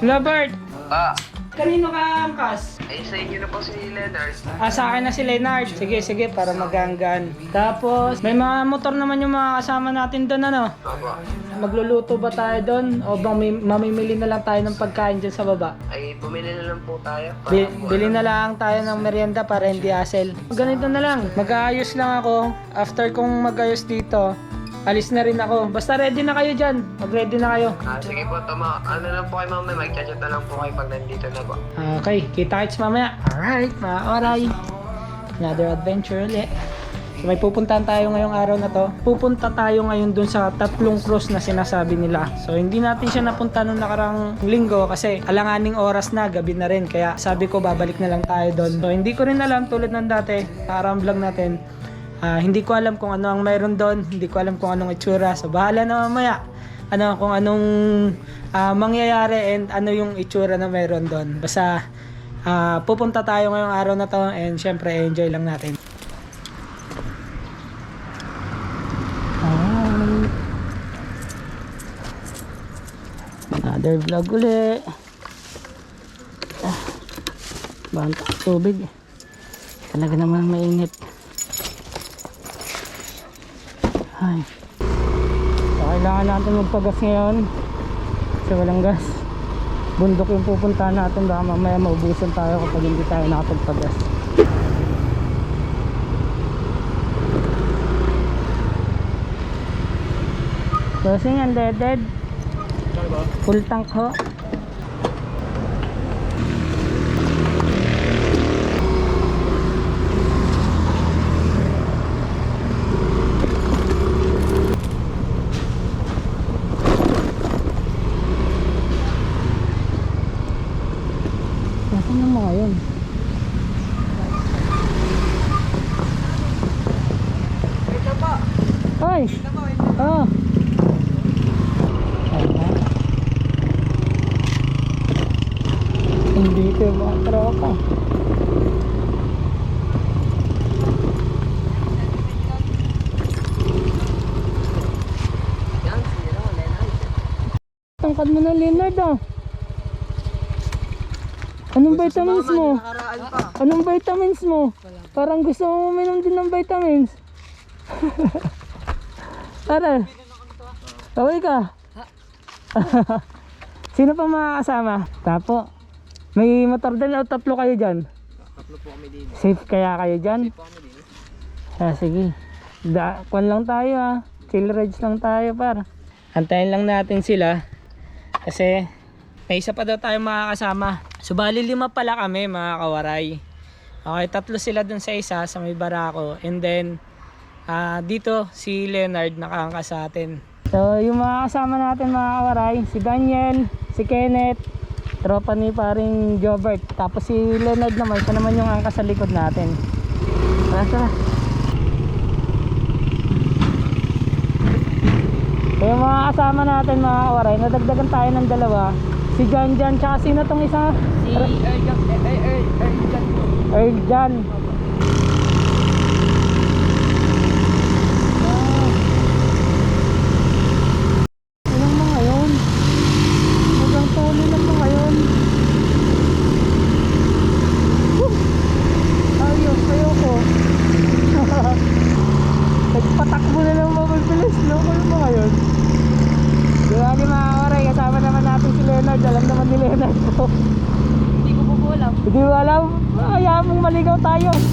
Robert, Ah, kanino ka angkas? ay sa inyo na po si Leonard. Ah, sa akin na si Leonard. Sige, sige, para maganggan. Tapos, may mga motor naman yung mga kasama natin doon, ano? Opo. Magluluto ba tayo doon? O bang may, mamimili na lang tayo ng pagkain dyan sa baba? Ay, bumili na lang po tayo. Para Bi- po, bili ano, na lang tayo ng merienda para hindi hassle. Ganito na lang. Mag-aayos lang ako. After kong mag-ayos dito, alis na rin ako. Basta ready na kayo dyan. Mag-ready na kayo. Ah, sige po, tama. Ano lang po kayo mamaya, mag-chat na lang po kayo pag nandito na po. Okay, kita-kits mamaya. Alright, mga oray. Another adventure ulit. So may pupuntahan tayo ngayong araw na to. Pupunta tayo ngayon dun sa tatlong cross na sinasabi nila. So hindi natin siya napunta nung nakarang linggo kasi alanganing oras na, gabi na rin. Kaya sabi ko babalik na lang tayo doon. So hindi ko rin alam tulad ng dati, parang vlog natin. Ah, hindi ko alam kung ano ang mayroon doon, hindi ko alam kung anong itsura. So bahala na mamaya. Ano kung anong ah, mangyayari and ano yung itsura na mayroon doon. Basta ah, pupunta tayo ngayong araw na to and syempre enjoy lang natin. Hi. Another vlog uli. Ah, banta tubig. Talaga naman mainit. Ay. So, kailangan natin magpagas ngayon. Kasi walang gas. Bundok yung pupuntahan natin. Baka mamaya maubusan tayo kapag hindi tayo nakapagpagas. Dosing unleaded. Full tank ho. Nasaan yung mga yun? Hoy! Oh! Ayan. Hindi ko yung mga tropa. Tangkad mo na Leonard ah. Anong vitamins mo? Pa. Anong vitamins mo? Parang gusto mo uminom din ng vitamins. Tara. Kaway ka. Sino pa mga kasama? Tapo. May motor din o tatlo kayo dyan? Tatlo po kami din. Safe kaya kayo dyan? Po kami din. Ah, sige. Da, kwan lang tayo ah. Chill rides lang tayo par. Antayin lang natin sila. Kasi may isa pa daw tayo makakasama. So bali lima pala kami mga kawaray. Okay, tatlo sila dun sa isa sa may barako. And then ah, dito si Leonard nakaangka sa atin. So yung mga kasama natin mga kawaray, si Daniel, si Kenneth, tropa ni paring Jobert. Tapos si Leonard naman, siya naman yung angka sa likod natin. Tara, tara. So, yung mga kasama natin mga kawaray, nadagdagan tayo ng dalawa. Si John John, tsaka sino tong isa? Si eh, eh, eh. Earl John. Вітаю!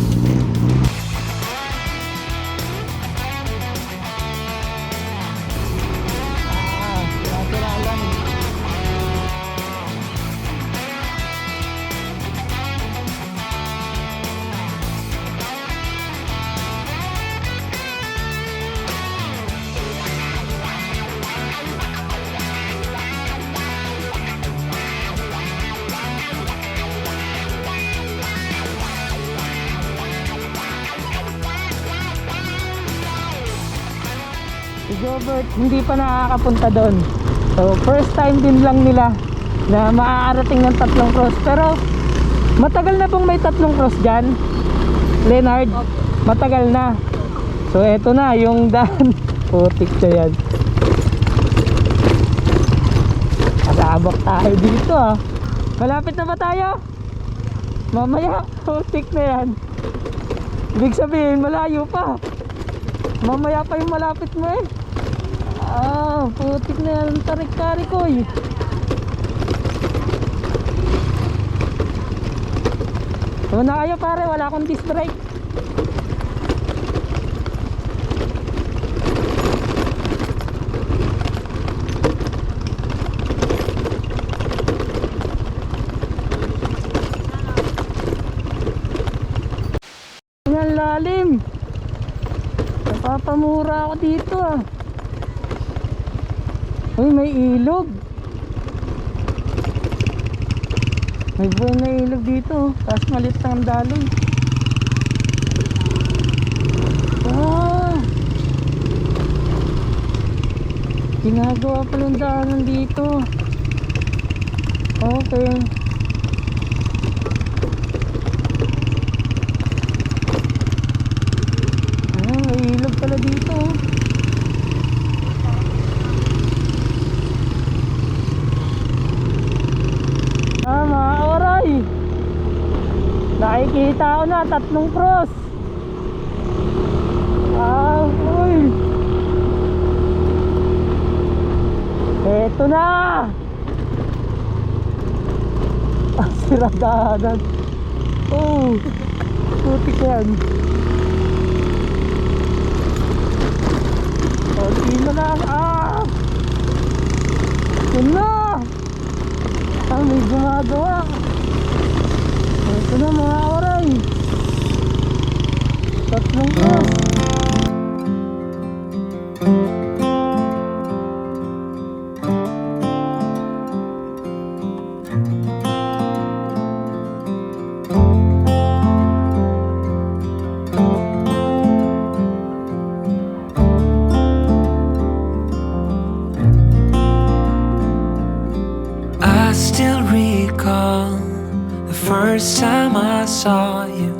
Jobert hindi pa nakakapunta doon. So first time din lang nila na maaarating ng tatlong cross. Pero matagal na pong may tatlong cross dyan. Leonard, matagal na. So eto na yung daan. Putik siya yan. Abak tayo dito ah. Malapit na ba tayo? Mamaya, putik na yan. Ibig sabihin, malayo pa. Mamaya pa yung malapit mo eh. Ah, putik na yan. Tarik-tarik ko eh. Una kayo pare, wala akong disc brake. Ang lalim. Napapamura ako dito ah. Uy, may ilog. May buhay na ilog dito. oh. Tapos malit ang daloy. Ah. Ginagawa pa ng daanan dito. Okay. Ah, may ilog pala dito. oh. Ah, mga oray. Nakikita ko na tatlong cross. Ah, uy. Eto na. Ah, siradanan. Oh, putik yan. Oh, di na lang. Ah! Yun na! Ah, may gumagawa. I still recall first time I saw you.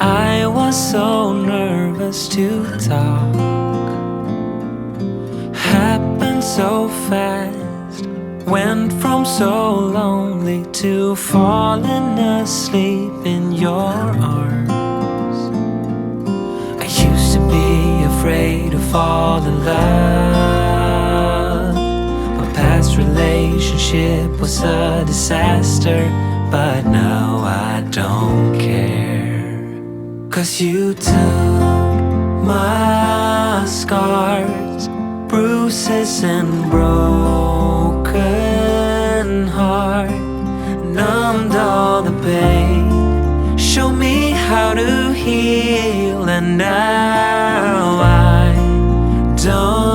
I was so nervous to talk. Happened so fast. Went from so lonely to falling asleep in your arms. I used to be afraid to fall in love. My past relationship was a disaster, but now I don't care. Cause you took my scars, bruises, and broken heart, numbed all the pain. Show me how to heal, and now I don't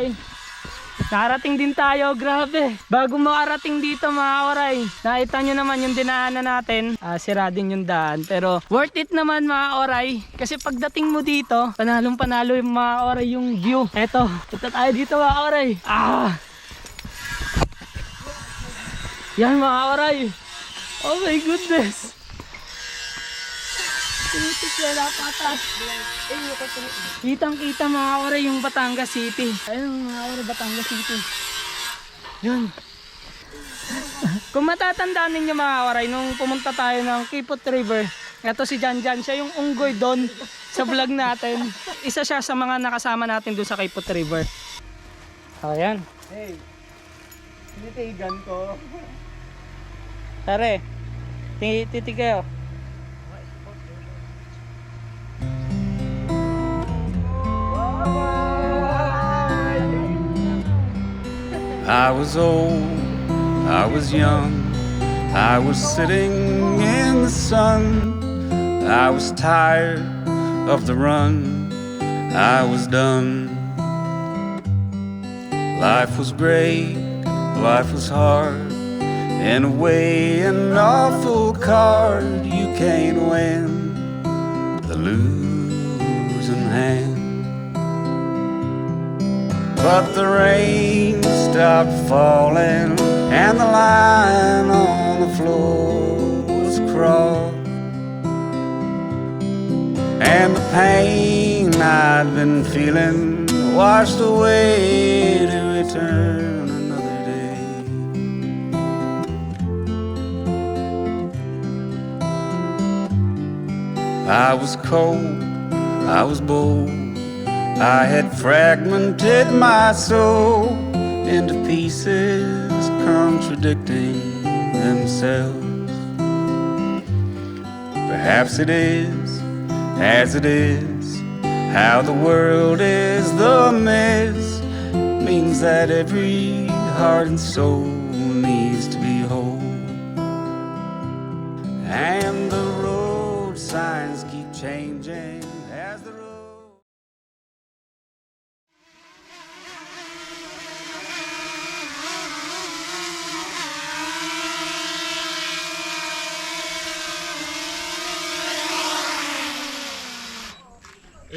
kawaray. Nakarating din tayo, grabe. Bago makarating dito mga kawaray, nakita nyo naman yung dinaanan natin. Ah, sira din yung daan. Pero worth it naman mga kawaray. Kasi pagdating mo dito, panalong panalo yung mga kawaray yung view. Eto, punta tayo dito mga kawaray. Ah! Yan mga kawaray. Oh my goodness. Tinitik yan napatas. Kitang kita mga oray yung Batangas City. Ayun mga oray Batangas City. Yun. Kung matatandaan ninyo mga oray, nung pumunta tayo ng Kipot River, ito si Jan Jan, siya yung unggoy doon sa vlog natin. Isa siya sa mga nakasama natin doon sa Kipot River. Ayan. Hey, tinitigan ko. Tare, ti- I was old, I was young, I was sitting in the sun. I was tired of the run, I was done. Life was great, life was hard, In a way, an awful card you can't win. The losing hand. But the rain stopped falling, and the line on the floor was crossed. And the pain I'd been feeling washed away to return another day. I was cold, I was bold, I had fragmented my soul into pieces contradicting themselves. Perhaps it is as it is, how the world is the mess means that every heart and soul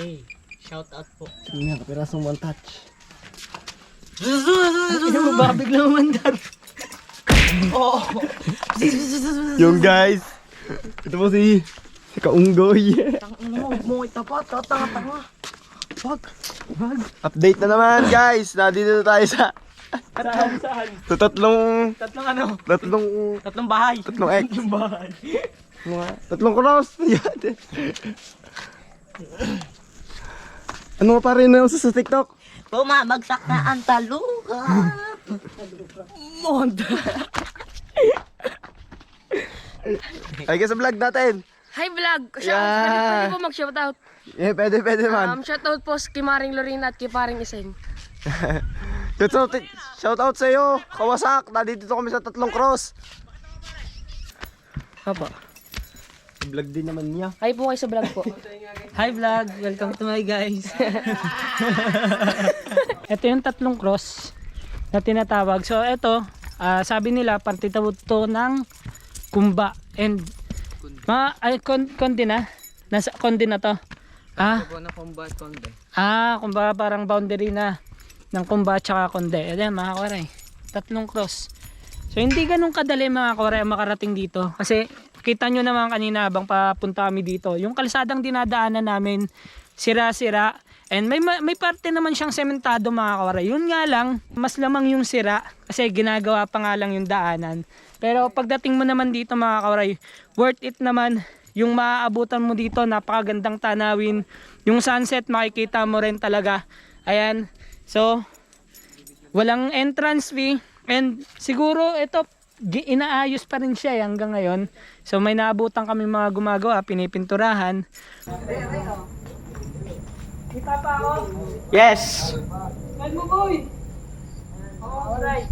Eh, shout out po. Hindi nga, kapirasong one touch. Ano mo ba biglang umandar? Yung guys, ito po si si Kaunggoy. Mo, mo itapat, tatanga-tanga. Wag, wag. Update na naman guys. Nandito na tayo sa Saan, saan? sa tatlong Tatlong ano? tatlong Tatlong bahay. tatlong X. Tatlong bahay. Mga tatlong cross. Yan. ano pa rin na sa TikTok? Bumabagsak na ang talungan. Monda. Ay sa vlog natin. Hi vlog! Shout Yeah. yeah. Pwede po mag-shoutout. Eh, pwede, pwede man. Um, shoutout po kay Maring Lorena at kay Paring Iseng. Shout out, shout out sa iyo, Kawasak. Nandito kami sa tatlong cross. Papa. Vlog din naman niya. Hi po kayo sa vlog po. Hi vlog! Welcome to my guys! ito yung tatlong cross na tinatawag. So ito, ah, sabi nila parte daw to ng kumba and mga ay kon konti na. Nasa konti na to. Ah. Ah, kumba parang boundary na ng kumba at saka konde. Ayan mga koray. Tatlong cross. So hindi ganun kadali mga koray makarating dito. Kasi kita nyo naman kanina habang papunta kami dito. Yung kalsadang dinadaanan namin sira-sira. And may may parte naman siyang sementado mga koray. Yun nga lang, mas lamang yung sira kasi ginagawa pa nga lang yung daanan. Pero pagdating mo naman dito mga koray, worth it naman yung maaabutan mo dito, napakagandang tanawin. Yung sunset, makikita mo rin talaga. Ayan. So, walang entrance fee. And siguro ito, inaayos pa rin siya eh, hanggang ngayon. So, may naabutan kami mga gumagawa, pinipinturahan. Kita pa ako? Yes! Mal mo, boy! Alright.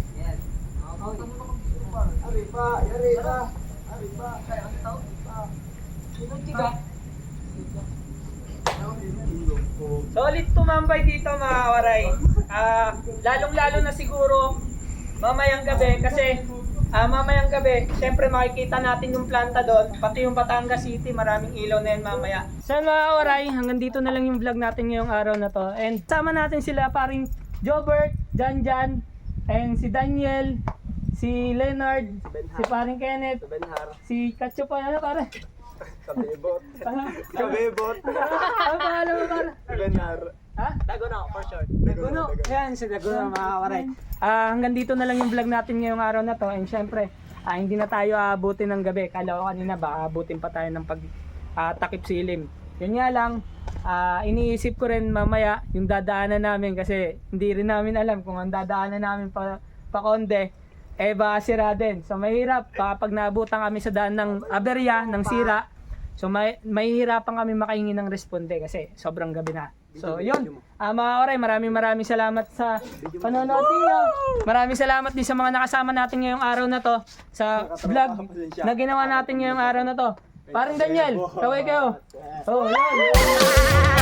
Solid tumambay dito mga kawaray. Ah, lalong-lalo na siguro mamayang gabi kasi ah, mamayang gabi, syempre makikita natin yung planta doon, pati yung Batangas City, maraming ilaw na yan mamaya. So mga kawaray, hanggang dito na lang yung vlog natin ngayong araw na to. And sama natin sila paring Jobert, Jan Jan, and si Daniel, si Leonard, si paring Kenneth, si Katso pa, ano pare? Kabebot. Kabebot. Ano pangalan mo pare? Benar. Ha? Dagono, for short. Dagono. Ayan, si Dagono mga kawaray. Ah, hanggang dito na lang yung vlog natin ngayong araw na to. And syempre, ah, hindi na tayo aabutin ng gabi. Kala ko kanina ba, aabutin pa tayo ng pag ah, takip silim. Yun nga lang, ah, iniisip ko rin mamaya yung dadaanan namin kasi hindi rin namin alam kung ang dadaanan namin pa, pa konde eh baka sira din. So mahirap kapag naabutan kami sa daan ng aberya, ng sira. So may mahihirapan kami makahingi ng responde kasi sobrang gabi na. So yun, ah mga oray, maraming maraming salamat sa panonood niyo. Maraming salamat din sa mga nakasama natin ngayong araw na to sa vlog na ginawa natin ngayong araw na to. Parang Daniel, kaway kayo. Oh, yan.